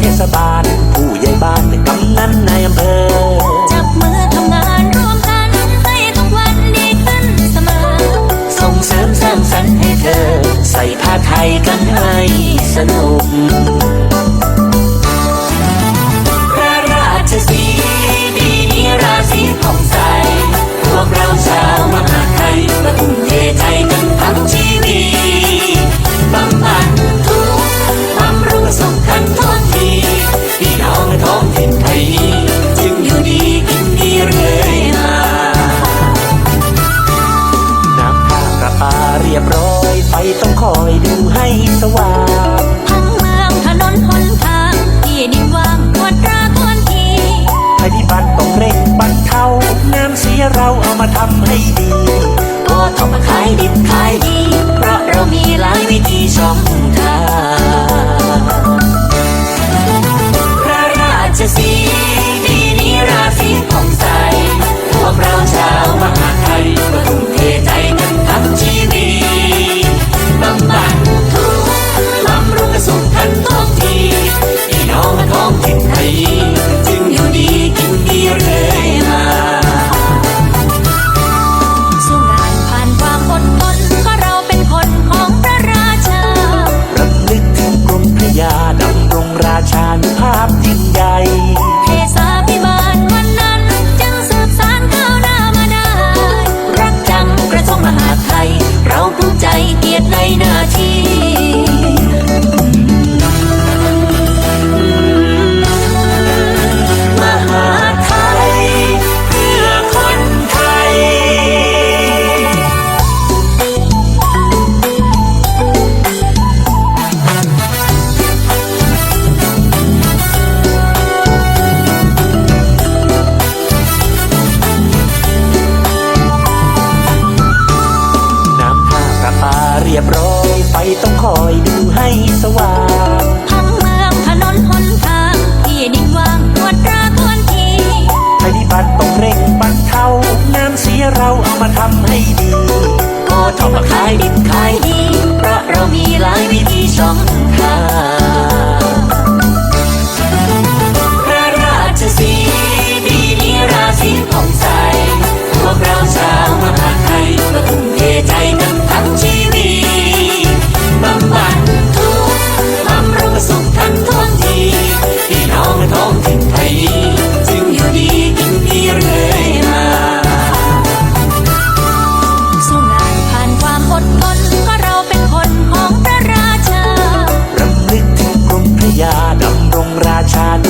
เทศบาล ผู้ใหญ่บ้านกำนันนายอำเภอ จับมือทำงานร่วมกันให้ทุกวันดีขึ้นเสมอ ส่งเสริมสร้างสรรค์ให้เธอ ใส่ผ้าไทยกันให้สนุก พี่น้องท้องถิ่นไทยนี้จึงอยู่ดีกินดีเรื่อยมาน้ำท่าประปาเรียบร้อยไฟต้องคอยดูให้สว่างทั้งเมืองถนนหนทางที่ดินว่างตรวจตราทวนทีภัยพิบัติต้องเร่งบรรเทาน้ำเสียเราเอามาทำให้ เรียบร้อยไฟต้องคอยดูให้สว่างทั้งเมืองถนนหนทางที่ดินว่างตรวจตราทวนทีภัยพิบัติต้องเร่งบรรเทาน้ำเสียเราเอามาทำให้ดีโอ้ทองมาขายดิบขายดี เพราะเรามีหลายวิธีช่องทาง อดทนเพราะเราเป็นคนของพระราชารำลึกถึงกรมพระยาดำรงราชา